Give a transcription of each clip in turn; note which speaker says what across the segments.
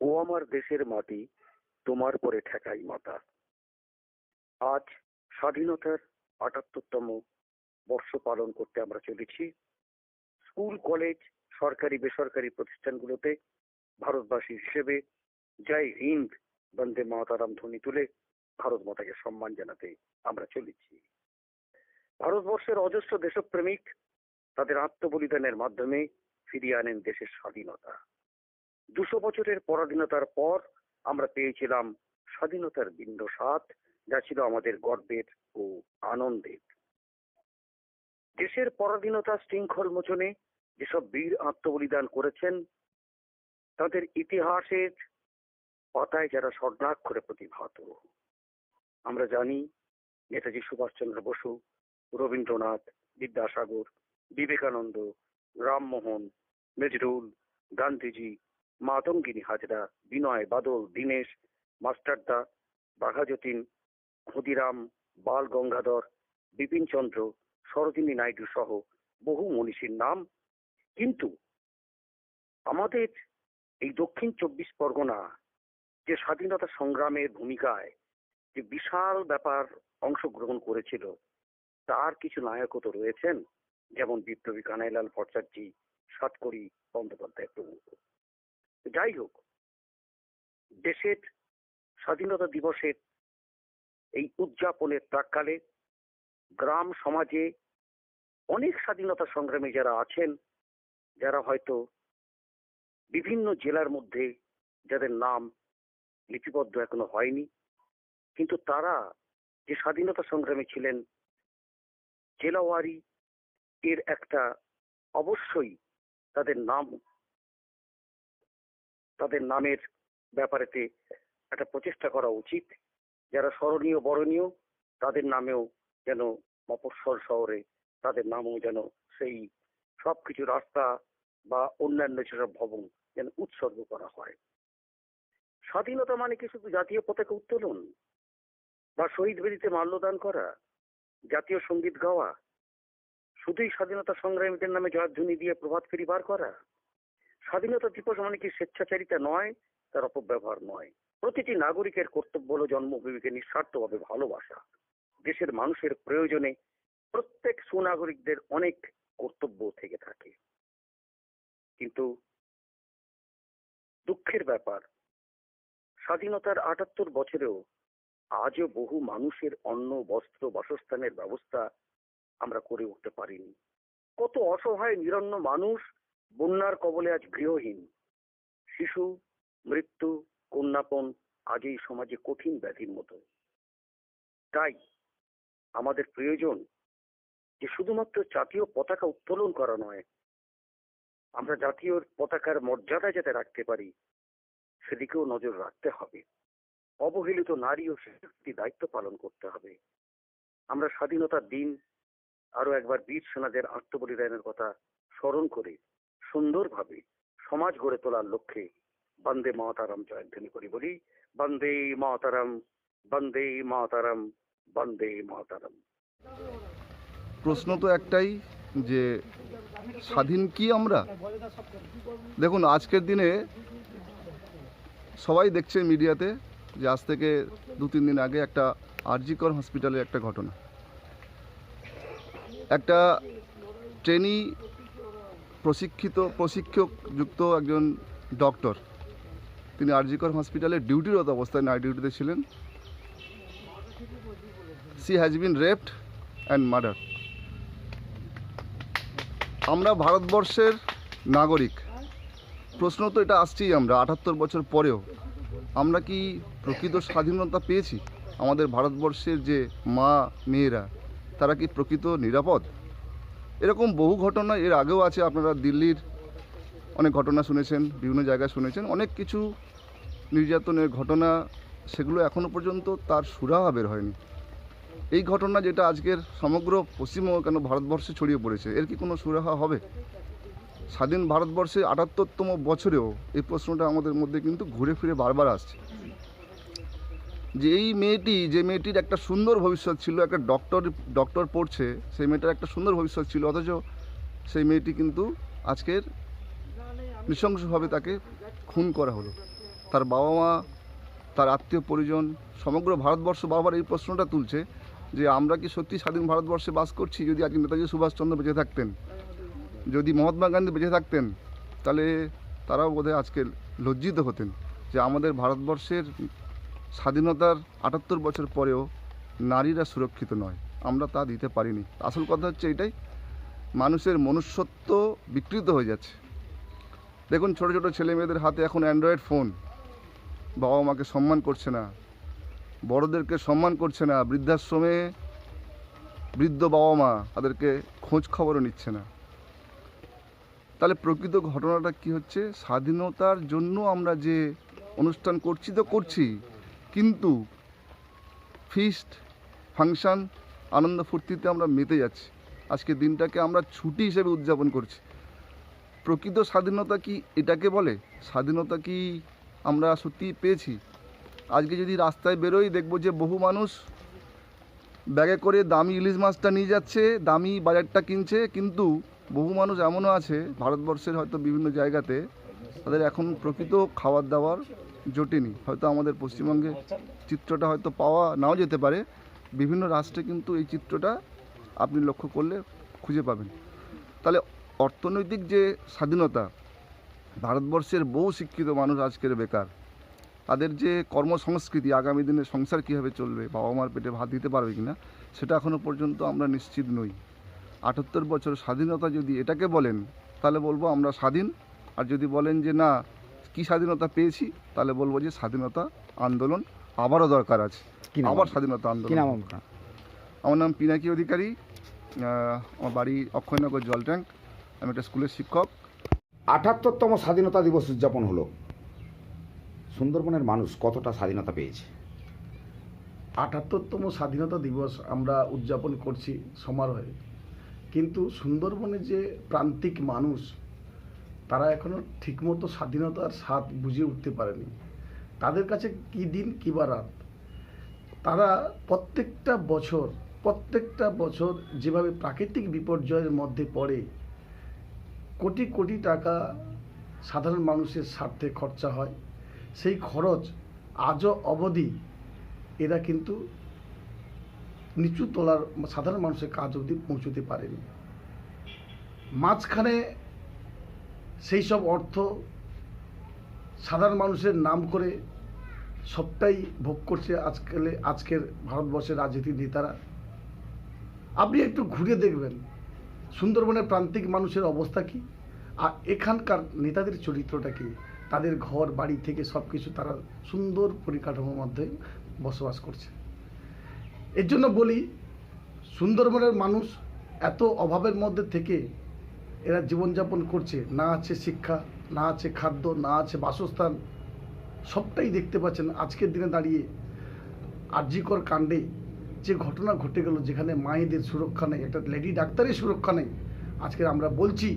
Speaker 1: ও আমার দেশের মাটি, তোমার পরে ঠেকাই মাতা আজ স্বাধীনতার আটাত্তরতম বর্ষ পালন করতে আমরা চলেছি। স্কুল, কলেজ, সরকারি, বেসরকারি প্রতিষ্ঠানগুলোতে ভারতবাসী হিসেবে জয় হিন্দ, বন্দে মাতারাম ধ্বনি তুলে ভারত মাতাকে সম্মান জানাতে আমরা চলেছি। ভারতবর্ষের অজস্র দেশপ্রেমিক তাদের আত্মবলিদানের মাধ্যমে ফিরিয়ে আনেন দেশের স্বাধীনতা। দুশো বছরের পরাধীনতার পর আমরা পেয়েছিলাম স্বাধীনতার বিন্দু স্বাদ যা ছিল আমাদের গর্বের ও আনন্দের। দেশের পরাধীনতা শৃঙ্খল মোচনে যেসব বীর আত্মবলিদান করেছেন, তাদের ইতিহাসের পাতায় যারা স্বর্ণাক্ষরে প্রতিভাত। আমরা জানি নেতাজি সুভাষচন্দ্র বসু, রবীন্দ্রনাথ, বিদ্যাসাগর, বিবেকানন্দ, রামমোহন, নজরুল, গান্ধীজি মাতঙ্গিনী হাজরা, বিনয় বাদল, দীনেশ, মাস্টারদা, বাঘাযতীন, ক্ষুদিরাম, বাল গঙ্গাধর, বিপিন চন্দ্র, সরোজিনী নাইডু সহ বহু মনীষীর নাম। কিন্তু আমাদের এই দক্ষিণ চব্বিশ পরগনা যে স্বাধীনতা সংগ্রামের ভূমিকায় যে বিশাল ব্যাপার অংশগ্রহণ করেছিল, তার কিছু নায়কও তো রয়েছেন। যেমন বিপ্লবী কানাইলাল ভট্টাচার্যী, সাতকড়ি বন্দ্যোপাধ্যায় প্রমুখ। যাই হোক দেশের স্বাধীনতা দিবসের এই উদযাপনের প্রাককালে গ্রাম সমাজে অনেক স্বাধীনতা সংগ্রামী যারা আছেন, যারা হয়তো বিভিন্ন জেলার মধ্যে যাদের নাম লিপিবদ্ধ এখনও হয়নি, কিন্তু তারা যে স্বাধীনতা সংগ্রামী ছিলেন, জেলাওয়ারি এর একটা অবশ্যই তাদের নাম তাদের নামের ব্যাপারেতে একটা প্রচেষ্টা করা উচিত। যারা স্মরণীয়, বরণীয়, তাদের নামেও যেন মফস্বল শহরে তাদের নামও যেন সেই সবকিছু রাস্তা বা অন্যান্য যেসব ভবন যেন উৎসর্গ করা হয়। স্বাধীনতা মানে কি শুধু জাতীয় পতাকা উত্তোলন বা শহীদ বেদিতে মাল্যদান করা, জাতীয় সংগীত গাওয়া, শুধুই স্বাধীনতা সংগ্রামীদের নামে জয়ধ্বনি দিয়ে প্রভাত ফেরি বার করা? স্বাধীনতা দিবস মানে কি স্বেচ্ছাচারিতা নয়, তার অপব্যবহার নয়। প্রতিটি নাগরিকের কর্তব্য হলো জন্মভূমিকে নিঃস্বার্থভাবে ভালোবাসা। দেশের মানুষের প্রয়োজনে প্রত্যেক সুনাগরিকদের অনেক কর্তব্য থেকে থাকে। কিন্তু দুঃখের ব্যাপার, স্বাধীনতার আটাত্তর বছরেও আজও বহু মানুষের অন্ন, বস্ত্র, বাসস্থানের ব্যবস্থা আমরা করে উঠতে পারিনি। কত অসহায়, নিরন্ন মানুষ বন্যার কবলে আজ গৃহহীন। শিশু, মৃত্যু, কন্যাপন আজ এই সমাজে কঠিন ব্যাধির মতো। তাই আমাদের প্রয়োজন যে শুধুমাত্র জাতীয় পতাকা উত্তোলন করা নয়, আমরা জাতীয় পতাকার মর্যাদা যাতে রাখতে পারি, সেদিকেও নজর রাখতে হবে। অবহেলিত নারী ও শিশুটি দায়িত্ব পালন করতে হবে। আমরা স্বাধীনতার দিন আরও একবার বীর সেনাদের আত্মবলিদানের কথা স্মরণ করে সুন্দরভাবে সমাজ গড়ে তোলার লক্ষ্যে বন্দে মাতারাম জয়ধ্বনি করি বলি। বন্দে মাতারাম বন্দে মাতারাম বন্দে মাতারাম।
Speaker 2: প্রশ্ন তো একটাই যে, স্বাধীন কি আমরা? দেখুন, আজকের দিনে সবাই দেখছে মিডিয়াতে যে আজ থেকে দু তিন দিন আগে একটা আরজিকর হসপিটালের একটা ঘটনা। একটা ট্রেনি প্রশিক্ষিত প্রশিক্ষক যুক্ত একজন ডক্টর। তিনি আরজিকর হসপিটালে ডিউটিরত অবস্থায় নাইট ডিউটিতে ছিলেন। She has been raped and murder আমরা ভারতবর্ষের নাগরিক। প্রশ্ন তো এটা আসছেই আমরা, আটাত্তর বছর পরেও। আমরা কি প্রকৃত স্বাধীনতা পেয়েছি? আমাদের ভারতবর্ষের যে মা মেয়েরা তারা কি প্রকৃত নিরাপদ? এরকম বহু ঘটনা এর আগেও আছে, আপনারা দিল্লির অনেক ঘটনা শুনেছেন, বিভিন্ন জায়গায় শুনেছেন, অনেক কিছু নির্যাতনের ঘটনা, সেগুলো এখনও পর্যন্ত তার সুরাহা বের হয়নি। এই ঘটনা যেটা আজকের সমগ্র পশ্চিমবঙ্গ কেন ভারতবর্ষে ছড়িয়ে পড়েছে, এর কি কোনো সুরাহা হবে? স্বাধীন ভারতবর্ষে আটাত্তরতম বছরেও এই প্রশ্নটা আমাদের মধ্যে কিন্তু ঘুরে ফিরে বারবার আসছে। যে এই মেয়েটি, যে মেয়েটির একটা সুন্দর ভবিষ্যৎ ছিল, একটা ডক্টর ডক্টর পড়ছে, সেই মেয়েটার একটা সুন্দর ভবিষ্যৎ ছিল, অথচ সেই মেয়েটি কিন্তু আজকের নৃশংসভাবে তাকে খুন করা হলো। তার বাবা মা তার আত্মীয় পরিজন, সমগ্র ভারতবর্ষ বারবার এই প্রশ্নটা তুলছে যে, আমরা কি সত্যি স্বাধীন ভারতবর্ষে বাস করছি? যদি আজকে নেতাজি সুভাষচন্দ্র বেঁচে থাকতেন, যদি মহাত্মা গান্ধী বেঁচে থাকতেন, তাহলে তারাও বোধহয় আজকে লজ্জিত হতেন যে, আমাদের ভারতবর্ষের স্বাধীনতার আটাত্তর বছর পরেও নারীরা সুরক্ষিত নয়। আমরা তা দিতে পারিনি। আসল কথা হচ্ছে এটাই, মানুষের মনুষ্যত্ব বিকৃত হয়ে যাচ্ছে। দেখুন, ছোট ছোট ছেলে মেয়েদের হাতে এখন অ্যান্ড্রয়েড ফোন। বাবা মাকে সম্মান করছে না, বড়দেরকে সম্মান করছে না, বৃদ্ধাশ্রমে বৃদ্ধ বাবা মা তাদেরকে খোঁজ খবরও নিচ্ছে না। তাহলে প্রকৃত ঘটনাটা কি হচ্ছে? স্বাধীনতার জন্য আমরা যে অনুষ্ঠান করছি তো করছি কিন্তু ফিস্ট ফাংশন আনন্দ ফুর্তিতে আমরা মেতে যাচ্ছি। আজকে দিনটাকে আমরা ছুটি হিসেবে উদযাপন করছি। প্রকৃত স্বাধীনতা কি এটাকে বলে? স্বাধীনতা কি আমরা সত্যি পেয়েছি? আজকে যদি রাস্তায় বেরোই দেখব যে বহু মানুষ ব্যাগে করে দামি ইলিশ মাছটা নিয়ে যাচ্ছে, দামি বাজারটা কিনছে, কিন্তু বহু মানুষ এমনও আছে, ভারতবর্ষের হয়তো বিভিন্ন জায়গাতে, তাদের এখন প্রকৃত খাবার দাবার জোটেনি। হয়তো আমাদের পশ্চিমবঙ্গে চিত্রটা হয়তো পাওয়া নাও যেতে পারে। বিভিন্ন রাষ্ট্রে কিন্তু এই চিত্রটা আপনি লক্ষ্য করলে খুঁজে পাবেন। তাহলে অর্থনৈতিক যে স্বাধীনতা, ভারতবর্ষের বহু শিক্ষিত মানুষ আজকের বেকার। তাদের যে কর্মসংস্কৃতি, আগামী দিনে সংসার কীভাবে চলবে বাবা মার পেটে ভাত দিতে পারবে কি না সেটা এখনও পর্যন্ত আমরা নিশ্চিত নই। আটাত্তর বছর স্বাধীনতা যদি এটাকে বলেন, তাহলে বলব আমরা স্বাধীন। আর যদি বলেন যে না কী স্বাধীনতা পেয়েছি তাহলে বলব যে স্বাধীনতা আন্দোলন আবারও দরকার আছে।
Speaker 3: কি
Speaker 2: আবার স্বাধীনতা আন্দোলন
Speaker 3: নাম
Speaker 2: আমার নাম পিনাকি অধিকারী। আমার বাড়ি অক্ষয়নগর জল ট্যাঙ্ক। আমি একটা স্কুলের শিক্ষক।
Speaker 3: আটাত্তরতম স্বাধীনতা দিবস উদযাপন হলো। সুন্দরবনের মানুষ কতটা স্বাধীনতা পেয়েছে?
Speaker 4: আটাত্তরতম স্বাধীনতা দিবস আমরা উদযাপন করছি সমারোহে। কিন্তু সুন্দরবনে যে প্রান্তিক মানুষ তারা এখনও ঠিকমতো স্বাধীনতার স্বাদ বুঝে উঠতে পারেনি। তাদের কাছে কী দিন, কী বা রাত? তারা প্রত্যেকটা বছর প্রত্যেকটা বছর যেভাবে প্রাকৃতিক বিপর্যয়ের মধ্যে পড়ে, কোটি কোটি টাকা সাধারণ মানুষের স্বার্থে খরচা হয়। সেই খরচ আজও অবধি এরা কিন্তু নিচু তলার সাধারণ মানুষের কাজ অবধি পৌঁছতে পারেনি। মাঝখানে সেই সব অর্থ সাধারণ মানুষের নাম করে সবটাই ভোগ করছে আজকাল আজকের ভারতবর্ষের রাজনীতির নেতারা। আপনি একটু ঘুরে দেখবেন, সুন্দরবনের প্রান্তিক মানুষের অবস্থা কি? আর এখানকার নেতাদের চরিত্রটা কি? তাদের ঘর, বাড়ি থেকে সব কিছু তারা সুন্দর পরিকাঠামোর মধ্যে বসবাস করছে। এর জন্য বলি, সুন্দরবনের মানুষ এত অভাবের মধ্যে থেকে এরা জীবনযাপন করছে। না আছে শিক্ষা, না আছে খাদ্য, না আছে বাসস্থান, সবটাই দেখতে পাচ্ছেন আজকের দিনে দাঁড়িয়ে। আরজিকর কাণ্ডে যে ঘটনা ঘটে গেল, যেখানে মায়েদের সুরক্ষা নেই, একটা লেডি ডাক্তারের সুরক্ষা নেই আজকে আমরা বলছি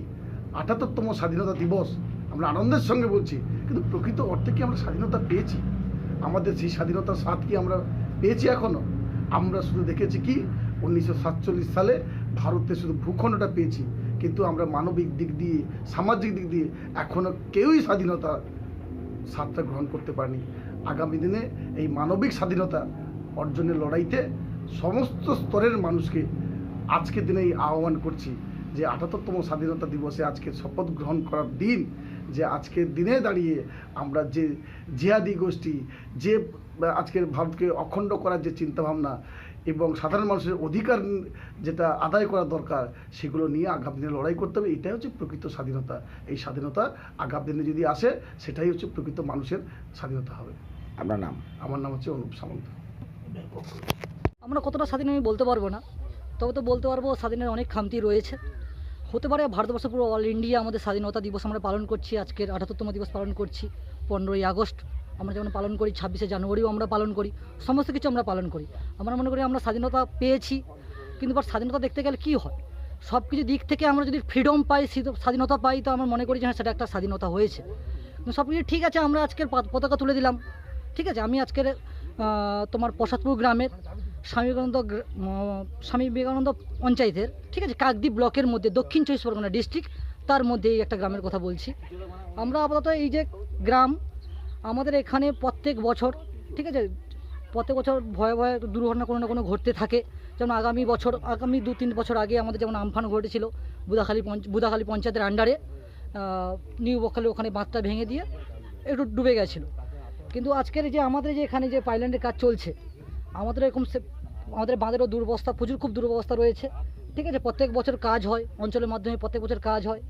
Speaker 4: আটাত্তরতম স্বাধীনতা দিবস, আমরা আনন্দের সঙ্গে বলছি, কিন্তু প্রকৃত অর্থে কি আমরা স্বাধীনতা পেয়েছি? আমাদের সেই স্বাধীনতার স্বাদ কি আমরা পেয়েছি এখনও আমরা শুধু দেখেছি কি, উনিশশো সাতচল্লিশ সালে ভারতে শুধু ভূখণ্ডটা পেয়েছি কিন্তু আমরা মানবিক দিক দিয়ে, সামাজিক দিক দিয়ে এখনও কেউই স্বাধীনতা স্বাদটা গ্রহণ করতে পারেনি। আগামী দিনে এই মানবিক স্বাধীনতা অর্জনের লড়াইতে সমস্ত স্তরের মানুষকে আজকের দিনে এই আহ্বান করছি যে আঠাত্তরতম স্বাধীনতা দিবসে আজকে শপথ গ্রহণ করার দিন, যে আজকের দিনে দাঁড়িয়ে আমরা যে জিহাদি গোষ্ঠী, যে আজকের ভারতকে অখণ্ড করার যে চিন্তাভাবনা এবং সাধারণ মানুষের অধিকার যেটা আদায় করা দরকার সেগুলো নিয়ে আগামী দিনে লড়াই করতে হবে এটাই হচ্ছে প্রকৃত স্বাধীনতা। এই স্বাধীনতা আগামী দিনে যদি আসে সেটাই হচ্ছে প্রকৃত মানুষের স্বাধীনতা হবে।
Speaker 3: আপনার নাম?
Speaker 4: আমার নাম হচ্ছে অনুপ সামন্ত।
Speaker 5: আমরা কতটা স্বাধীন আমি বলতে পারব না তবে তো বলতে পারব স্বাধীনের অনেক খামতি রয়েছে। হতে পারে ভারতবর্ষ পুরো অল ইন্ডিয়া আমাদের স্বাধীনতা দিবস আমরা পালন করছি আজকের আঠাত্তরতম দিবস পালন করছি পনেরোই আগস্ট। আমরা যেমন পালন করি, ছাব্বিশে জানুয়ারিও আমরা পালন করি, সমস্ত কিছু আমরা পালন করি। আমরা মনে করি আমরা স্বাধীনতা পেয়েছি, কিন্তু বাট স্বাধীনতা দেখতে গেলে কী হয়? সব কিছু দিক থেকে আমরা যদি ফ্রিডম পাই স্বাধী- স্বাধীনতা পাই, তো আমরা মনে করি যে হ্যাঁ সেটা একটা স্বাধীনতা হয়েছে। কিন্তু সব কিছু ঠিক আছে, আমরা আজকের পতাকা তুলে দিলাম। ঠিক আছে, আমি আজকের তোমার প্রসাদপুর গ্রামের স্বামী বিবেকানন্দ স্বামী বিবেকানন্দ পঞ্চায়েতের, ঠিক আছে, কাকদ্বীপ ব্লকের মধ্যে, দক্ষিণ চব্বিশ পরগনা ডিস্ট্রিক্ট তার মধ্যে এই একটা গ্রামের কথা বলছি। আমরা আপাতত এই যে গ্রাম আমাদের এখানে প্রত্যেক বছর, ঠিক আছে? প্রত্যেক বছর ভয়ে ভয়ে দুর্ঘটনা কোনো না কোনো ঘটতে থাকে। যেমন আগামী বছর, আগামী দু তিন বছর আগে আমাদের যেমন আমফান ঘটেছিল বুদাখালী পঞ্চ বুদাখালী পঞ্চায়েতের আন্ডারে নিউ বখালি ওখানে বাঁধটা ভেঙে দিয়ে একটু ডুবে গেছিল। কিন্তু আজকের যে আমাদের যে এখানে যে পাইল্যান্ডের কাজ চলছে, আমাদের এরকম আমাদের বাঁধেরও দুর্বস্থা, প্রচুর খুব দুরবস্থা রয়েছে। ঠিক আছে? প্রত্যেক বছর কাজ হয়, অঞ্চলের মাধ্যমে প্রত্যেক বছর কাজ হয়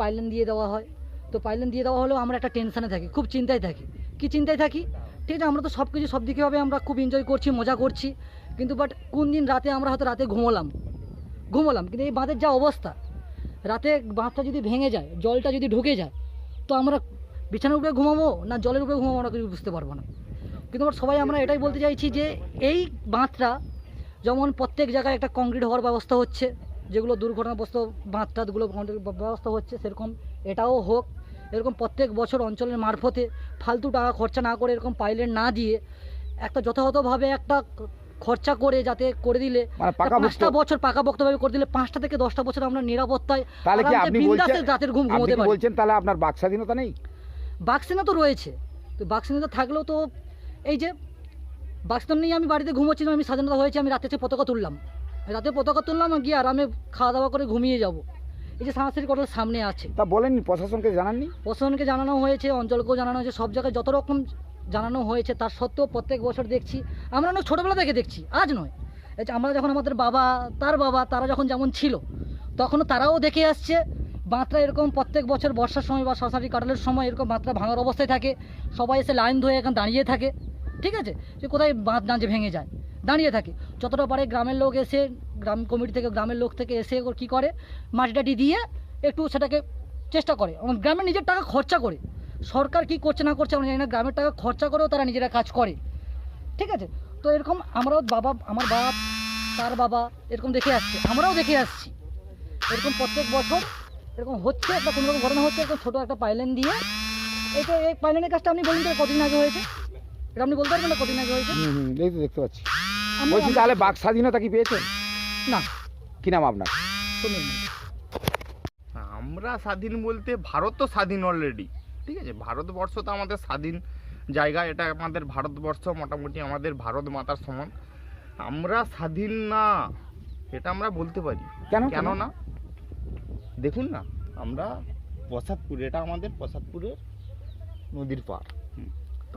Speaker 5: পাইল্যান্ড দিয়ে দেওয়া হয়। তো পাইল্যান্ড দিয়ে দেওয়া হলেও আমরা একটা টেনশানে থাকি, খুব চিন্তায় থাকি। কি চিন্তায় থাকি? ঠিক আছে, আমরা তো সব কিছু সব দিকেভাবে আমরা খুব এনজয় করছি, মজা করছি। কিন্তু বাট কোন দিন রাতে আমরা হয়তো রাতে ঘুমোলাম? ঘুমোলাম, কিন্তু এই বাঁধের যা অবস্থা, রাতে বাঁধটা যদি ভেঙে যায়, জলটা যদি ঢুকে যায়, তো আমরা বিছানার উপরে ঘুমাবো না জলের উপরে ঘুমাবো আমরা কিছু বুঝতে পারব না। কিন্তু আমরা সবাই আমরা এটাই বলতে চাইছি যে এই বাঁধটা যেমন প্রত্যেক জায়গায় একটা কংক্রিট হওয়ার ব্যবস্থা হচ্ছে, যেগুলো দুর্ঘটনাগ্রস্ত বাঁধ টাধগুলো ব্যবস্থা হচ্ছে, সেরকম এটাও হোক। এরকম প্রত্যেক বছর অঞ্চলের মারফতে ফালতু টাকা খরচা না করে এরকম পাইলেট না দিয়ে একটা যথাযথভাবে একটা খরচা করে যাতে করে দিলে
Speaker 3: মানে
Speaker 5: পাঁচটা বছর পাকাপোক্তভাবে করে দিলে পাঁচটা থেকে দশটা বছর আমরা নিরাপত্তায়
Speaker 3: তাহলে কি আপনি বলছেন
Speaker 5: রাতের ঘুম ঘুমোতে পারি।
Speaker 3: বলছেন তাহলে আপনার বাক স্বাধীনতা নেই?
Speaker 5: বাক্সিনা তো রয়েছে। তো বাক্সিনা থাকলেও তো এই যে বাক্সিনা নিয়ে আমি বাড়িতে ঘুমোচ্ছিলাম আমি স্বাধীনতা হয়েছে আমি রাতে এসে পতাকা তুললাম। রাতে পতাকা তুললাম আর গিয়ে আরামে খাওয়া দাওয়া করে ঘুমিয়ে যাব। এই যে সাংস্কৃতিক হোটেল সামনে আছে।
Speaker 3: তা বলেননি প্রশাসনকে জানাননি?
Speaker 5: প্রশাসনকে জানানো হয়েছে অঞ্চলকেও জানানো হয়েছে সব জায়গায় যত রকম জানানো হয়েছে তার সত্ত্বেও প্রত্যেক বছর দেখছি। আমরা অনেক ছোটোবেলা থেকে দেখছি আজ নয়। এই আমরা যখন আমাদের বাবা তার বাবা তারা যখন যেমন ছিল তখনও তারাও দেখে আসছে বাঁতরা এরকম প্রত্যেক বছর বর্ষার সময় বা শশাটি কাটালের সময় এরকম বাঁধটা ভাঙার অবস্থায় থাকে সবাই এসে লাইন ধরে এখানে দাঁড়িয়ে থাকে ঠিক আছে? যে কোথায় বাঁধ না যে ভেঙে যায়। দাঁড়িয়ে থাকে। যতটা পারে গ্রামের লোক এসে, গ্রাম কমিটি থেকে, গ্রামের লোক থেকে এসে ওর কী করে? মাটি টাটি দিয়ে একটু সেটাকে চেষ্টা করে। এবং গ্রামের নিজের টাকা খরচা করে। সরকার কি করছে না করছে আমরা জানি না। গ্রামের টাকা খরচা করেও তারা নিজেরা কাজ করে। ঠিক আছে? তো এরকম আমরাও বাবা, আমার বাপ তার বাবা এরকম দেখে আসছে। আমরাও দেখে আসছি। এরকম প্রত্যেক বছর এরকম হচ্ছে একটা, কোনো রকম ঘটনা হচ্ছে একটা ছোটো একটা পাইলেন দিয়ে। এই তো এই পাইলেনের কাজটা আপনি বলুন তো, কতদিন আগে হয়েছে? এটা আপনি বলতে পারবেন না কতদিন আগে হয়েছে?
Speaker 3: দেখতে পাচ্ছি। বলছি তাহলে বাক স্বাধীনতা কি পেয়েছেন
Speaker 5: না।
Speaker 3: কি নাম আপনার?
Speaker 5: শুনুন
Speaker 6: আমরা স্বাধীন বলতে ভারত তো স্বাধীন অলরেডি ঠিক আছে? ভারতবর্ষ তো আমাদের স্বাধীন জায়গা এটা আমাদের ভারতবর্ষ মোটামুটি আমাদের ভারত মাতার সমান। আমরা স্বাধীন না এটা আমরা বলতে পারি।
Speaker 3: কেন
Speaker 6: কেন? না দেখুন না আমরা প্রসাদপুর এটা আমাদের প্রসাদপুরের নদীর। তো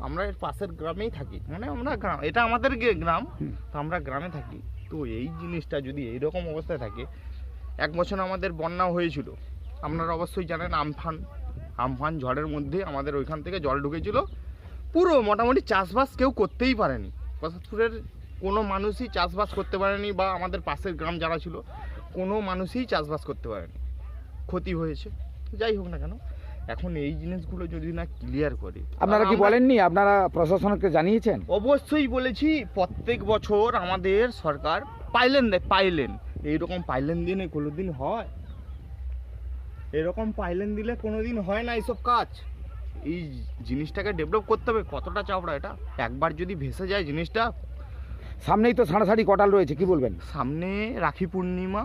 Speaker 6: আমরা এর পাশের গ্রামেই থাকি। মানে আমরা গ্রাম এটা আমাদের গ্রাম তো আমরা গ্রামে থাকি। তো এই জিনিসটা যদি এইরকম অবস্থায় থাকে এক বছর আমাদের বন্যা হয়েছিল। আপনারা অবশ্যই জানেন আমফান আমফান ঝড়ের মধ্যে আমাদের ওইখান থেকে জল ঢুকেছিল। পুরো মোটামুটি চাষবাস কেউ করতেই পারেনি। প্রসাদপুরের কোনো মানুষই চাষবাস করতে পারেনি বা আমাদের পাশের গ্রাম যারা ছিল কোনো মানুষই চাষবাস করতে পারেনি। ক্ষতি হয়েছে। যাই হোক না কেন। এখন এই জিনিসগুলো যদি না ক্লিয়ার করে
Speaker 3: আপনারা কি বলেননি? আপনারা প্রশাসনকে জানিয়েছেন?
Speaker 6: অবশ্যই বলেছি প্রত্যেক বছর আমাদের সরকার পাইলেন দেয় পাইলেন। এইরকম পাইলেন দিনে কোনো দিন হয়? এরকম পাইলেন দিলে কোনো দিন হয় না এইসব কাজ। এই জিনিসটাকে ডেভেলপ করতে হবে কতটা চাপড়া এটা? একবার যদি ভেসে যায় জিনিসটা।
Speaker 3: সামনেই তো সাড়াসাড়ি কটাল রয়েছে কি বলবেন?
Speaker 6: সামনে রাখি পূর্ণিমা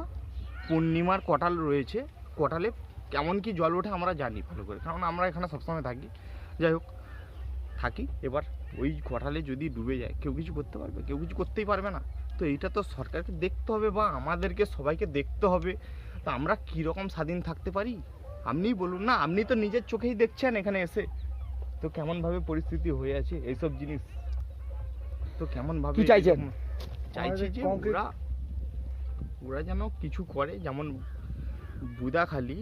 Speaker 6: পূর্ণিমার কটাল রয়েছে। কটালে কেমন কি জল ওঠে আমরা জানি ভালো করে। কারণ আমরা এখানে সবসময় থাকি। যাই হোক থাকি। এবার ওই কটালে যদি ডুবে যায় কেউ কিছু করতে পারবে? কেউ কিছু করতেই পারবে না। তো এইটা তো সরকারকে দেখতে হবে বা আমাদেরকে সবাইকে দেখতে হবে। তো আমরা কীরকম স্বাধীন থাকতে পারি? আপনিই বলুন না আপনি তো নিজের চোখেই দেখছেন এখানে এসে। তো কেমনভাবে পরিস্থিতি হয়ে আছে এইসব জিনিস? তো কেমনভাবে
Speaker 3: চাইছেন?
Speaker 6: চাইছি যে ওরা ওরা যেন কিছু করে। যেমন বুদাখালি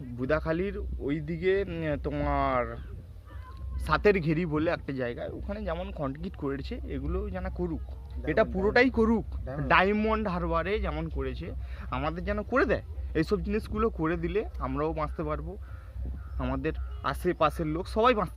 Speaker 6: বুদাখালির ওই দিকে তোমার সাতের ঘেরি বলে একটা জায়গায় ওখানে যেমন কনক্রিট করেছে এগুলো যেন করুক। এটা পুরোটাই করুক। ডায়মন্ড হারবারে যেমন করেছে আমাদের যেন করে দেয়। এইসব জিনিসগুলো করে দিলে আমরাও বাঁচতে পারব। আমাদের আশেপাশের লোক সবাই বাঁচতে